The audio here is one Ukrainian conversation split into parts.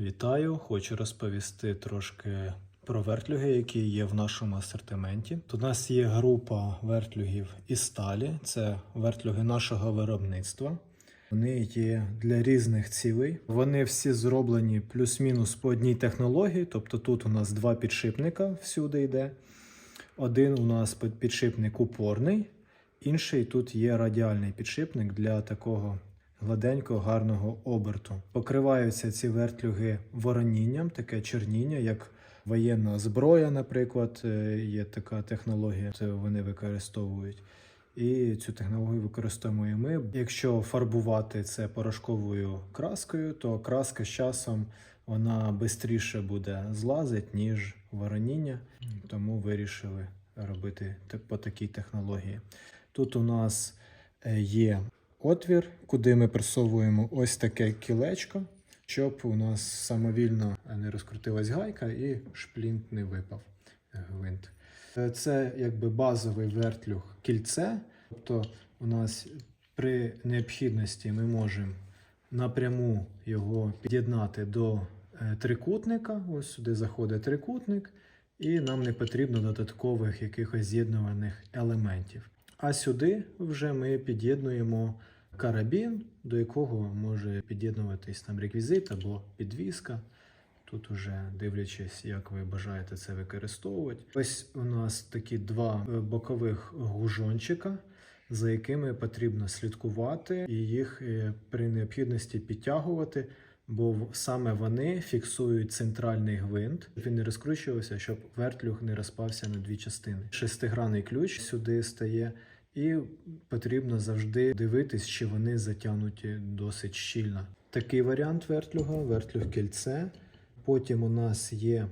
Вітаю! Хочу розповісти трошки про вертлюги, які є в нашому асортименті. У нас є група вертлюгів із сталі, це вертлюги нашого виробництва. Вони є для різних цілей. Вони всі зроблені плюс-мінус по одній технології. Тобто тут у нас два підшипника всюди йде. Один у нас підшипник упорний, інший тут є радіальний підшипник для такого гладенького гарного оберту. Покриваються ці вертлюги воронінням, таке черніння, як воєнна зброя, наприклад, е, є така технологія, це вони використовують. І цю технологію використовуємо ми. Якщо фарбувати це порошковою краскою, то краска з часом вона швидше буде злазить, ніж вороніння. Тому вирішили робити по такій технології. Тут у нас е, є отвір, куди ми просовуємо ось таке кілечко, щоб у нас самовільно не розкрутилась гайка і шплінт не випав гвинт. Е, Це якби базовий вертлюг кільце. Тобто у нас при необхідності ми можемо напряму його під'єднати до е, трикутника. Ось сюди заходить трикутник, і нам не потрібно додаткових якихось з'єднуваних елементів. А сюди вже ми під'єднуємо карабін, до якого може під'єднуватись там реквізит або підвіска. Тут уже дивлячись, як ви бажаєте це використовувати. Ось у нас такі два е, бокових гужончика, за якими потрібно слідкувати і їх е, при необхідності підтягувати, бо саме вони фіксують центральний гвинт, щоб він не розкручувався, щоб вертлюг не розпався на дві частини. Шестигранний ключ сюди стає. І потрібно завжди дивитись, чи вони затягнуті досить щільно. Такий варіант вертлюга, вертлюг кільце. Потім у нас є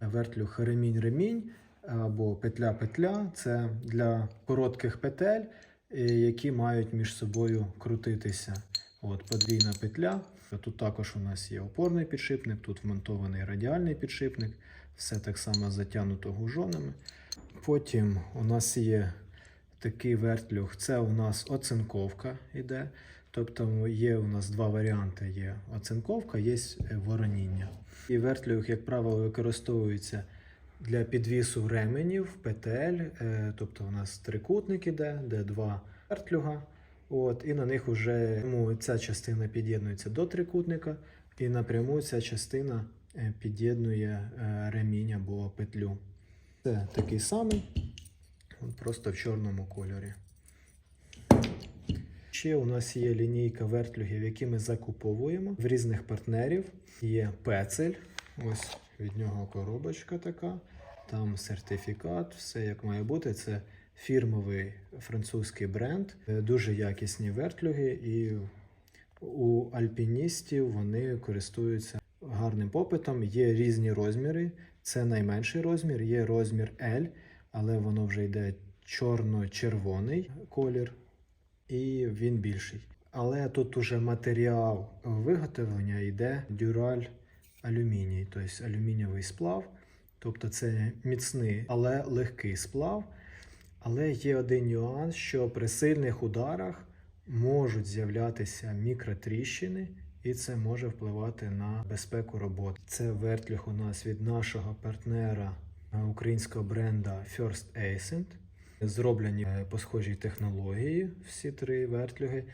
вертлюг ремінь-ремінь або петля-петля. Це для коротких петель, е, які мають між собою крутитися. От подвійна петля. Тут також у нас є опорний підшипник, тут вмонтований радіальний підшипник, все так само затягнуто гужонами. Потім у нас є такий вертлюг. Це у нас оцинковка йде. Тобто є у нас два варіанти: є оцинковка, є вороніння. І вертлюг, як правило, використовується для підвісу ременів, петель. е, Тобто у нас трикутник іде, де два вертлюга. От, і на них вже ця частина під'єднується до трикутника, і напряму ця частина е, під'єднує е, ремінь або петлю. Це такий самий, просто в чорному кольорі. Ще у нас є лінійка вертлюгів, які ми закуповуємо в різних партнерів. Є пецель, ось від нього коробочка така, там сертифікат, все як має бути. Це фірмовий французький бренд, Е, дуже якісні вертлюги, і у альпіністів вони користуються гарним попитом. Є різні розміри. Це найменший розмір, є розмір L, але воно вже йде чорно-червоний колір і він більший. Але тут уже матеріал виготовлення йде дюраль алюміній, тобто алюмінієвий сплав. Тобто це міцний, але легкий сплав. Але є один нюанс, що при сильних ударах можуть з'являтися мікротріщини, і це може впливати на безпеку роботи. Це вертлюг у нас від нашого партнера е, українського бренда First Ascent. Зроблені е, по схожій технології всі три вертлюги.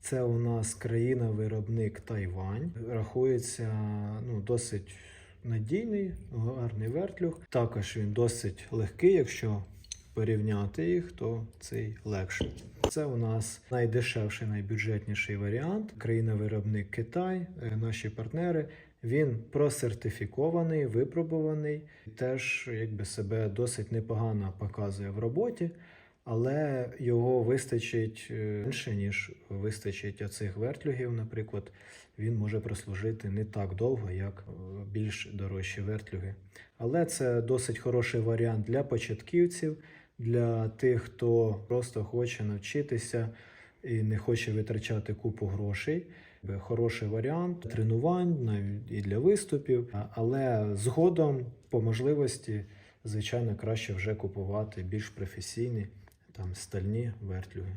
Це у нас країна-виробник Тайвань. Рахується ну, досить надійний, гарний вертлюг. Також він досить легкий, якщо порівняти їх, то цей легший. Це у нас найдешевший, найбюджетніший варіант. Країна-виробник Китай, е, наші партнери. Він просертифікований, випробуваний, теж якби себе досить непогано показує в роботі, але його вистачить е, менше, ніж вистачить оцих вертлюгів. Наприклад, він може прослужити не так довго, як е, більш дорожчі вертлюги. Але це досить хороший варіант для початківців, для тих, хто просто хоче навчитися і не хоче витрачати купу грошей. Хороший варіант тренувань навіть і для виступів, але згодом, по можливості, звичайно, краще вже купувати більш професійні там стальні вертлюги.